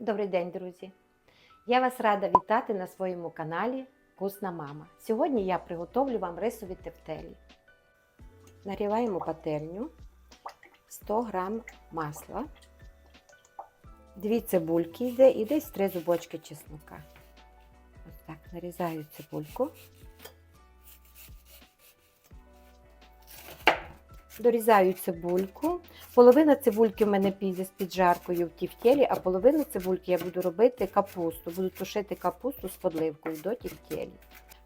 Добрий день, друзі! Я вас рада вітати на своєму каналі Вкусна Мама. Сьогодні я приготовлю вам рисові тефтелі. Наріваємо пательню 100 г масла, 2 цибульки йде і десь 3 зубочки чеснока. Ось так, нарізаю цибульку. Дорізаю цибульку. Половина цибульки в мене піде з піджаркою в тівтєлі, а половину цибульки я буду робити капусту. Буду тушити капусту з подливкою до тівтєлі.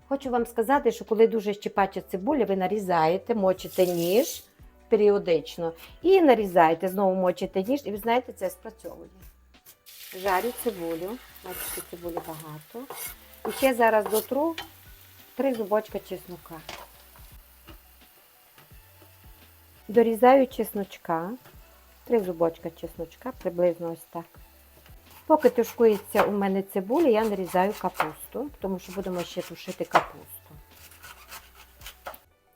Хочу вам сказати, що коли дуже щепача цибуля, ви нарізаєте, мочите ніж періодично і нарізаєте, знову мочите ніж, і ви знаєте, це спрацьовує. Жарю цибулю, бачите, цибулі багато. І ще зараз дотру три зубочка чеснока. Дорізаю чесночка, три зубочка чесночка, приблизно ось так. Поки тушкується у мене цибуля, я нарізаю капусту, тому що будемо ще тушити капусту.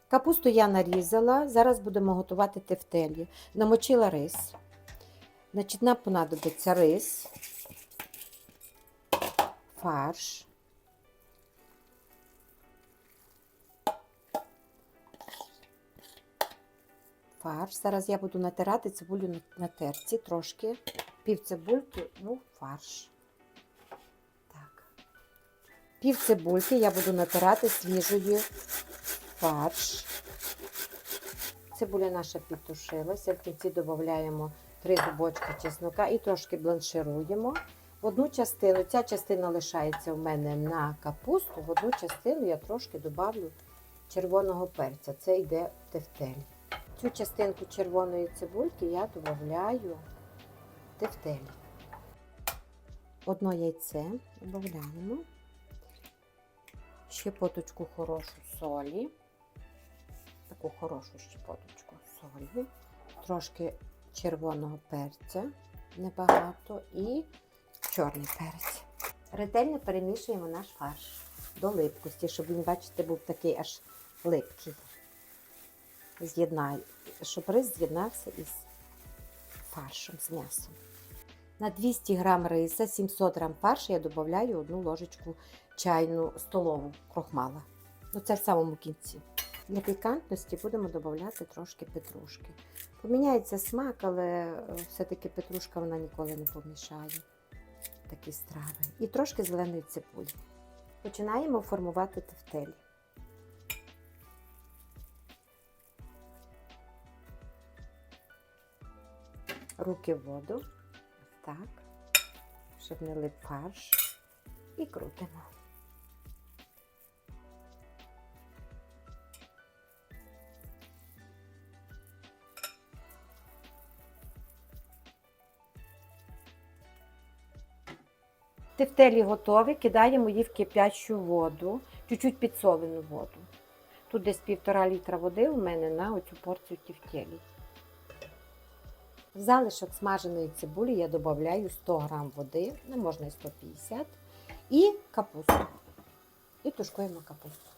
Капусту я нарізала, зараз будемо готувати тефтелі. Намочила рис. Значить, нам понадобиться рис, фарш, фарш. Зараз я буду натирати цибулю на- терці трошки. Пів цибульки, ну, фарш. Так. Пів цибульки я буду натирати свіжою фарш. Цибуля наша підтушилася. В кінці додаємо 3 зубочки чеснока і трошки бланшируємо. В одну частину, ця частина лишається в мене на капусту, в одну частину я трошки додавлю червоного перця. Це йде в тефтель. Цю частинку червоної цибульки я додаю в тефтель. Одно яйце додаємо, щепоточку хорошу солі, таку хорошу щепоточку солі, трошки червоного перця, небагато, і чорний перець. Ретельно перемішуємо наш фарш до липкості, щоб він, бачите, був такий аж липкий з'єднаю, щоб рис з'єднався із фаршем, з м'ясом. На 200 г риса, 700 г фаршу я додаю одну ложечку чайну столову крохмала. Ну, це в самому кінці. Для пікантності будемо додати трошки петрушки. Поміняється смак, але е, все-таки петрушка вона ніколи не помішає такі страви. І трошки зеленої цибулі. Починаємо формувати тефтелі. Руки в воду, так, щоб не лип фарш, і крутимо. Тефтелі готові, кидаємо їх в кип'ячу воду, чуть-чуть підсолену воду. Тут десь півтора літра води у мене на оцю порцію тефтелі. В залишок смаженої цибулі я додаю 100 г води, не можна і 150 і капусту. І тушкуємо капусту.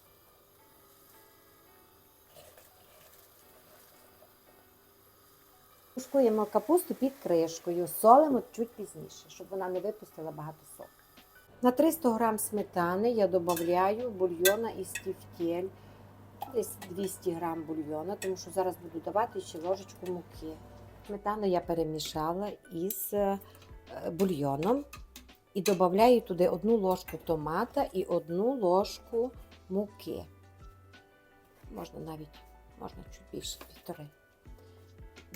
Тушкуємо капусту під кришкою, солимо чуть пізніше, щоб вона не випустила багато соку. На 300 г сметани я додаю бульйона із тівтєль, десь 200 г бульйона, тому що зараз буду давати ще ложечку муки. Сметану я перемішала із е, бульйоном і додаю туди одну ложку томата і одну ложку муки. Можна навіть можна чуть більше півтори.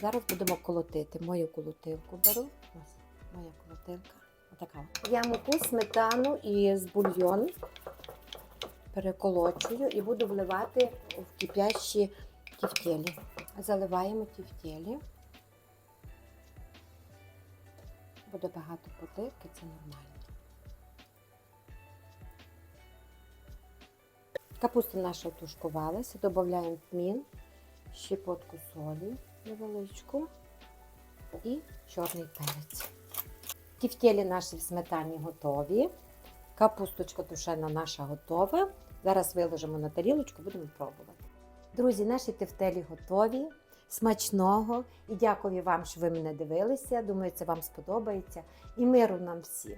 Зараз будемо колотити. Мою колотилку беру. Ось моя колотилка. Отака. Я муку, сметану і з бульйон переколочую і буду вливати в кипящі тівтєлі. Заливаємо тівтєлі. Буде багато подливки, це нормально. Капуста наша тушкувалася, додаємо тмін, щепотку солі невеличку і чорний перець. Тівтєлі наші в сметані готові. Капусточка тушена наша готова. Зараз виложимо на тарілочку, будемо пробувати. Друзі, наші тефтелі готові. Смачного і дякую вам, що ви мене дивилися. Думаю, це вам сподобається. І миру нам всім.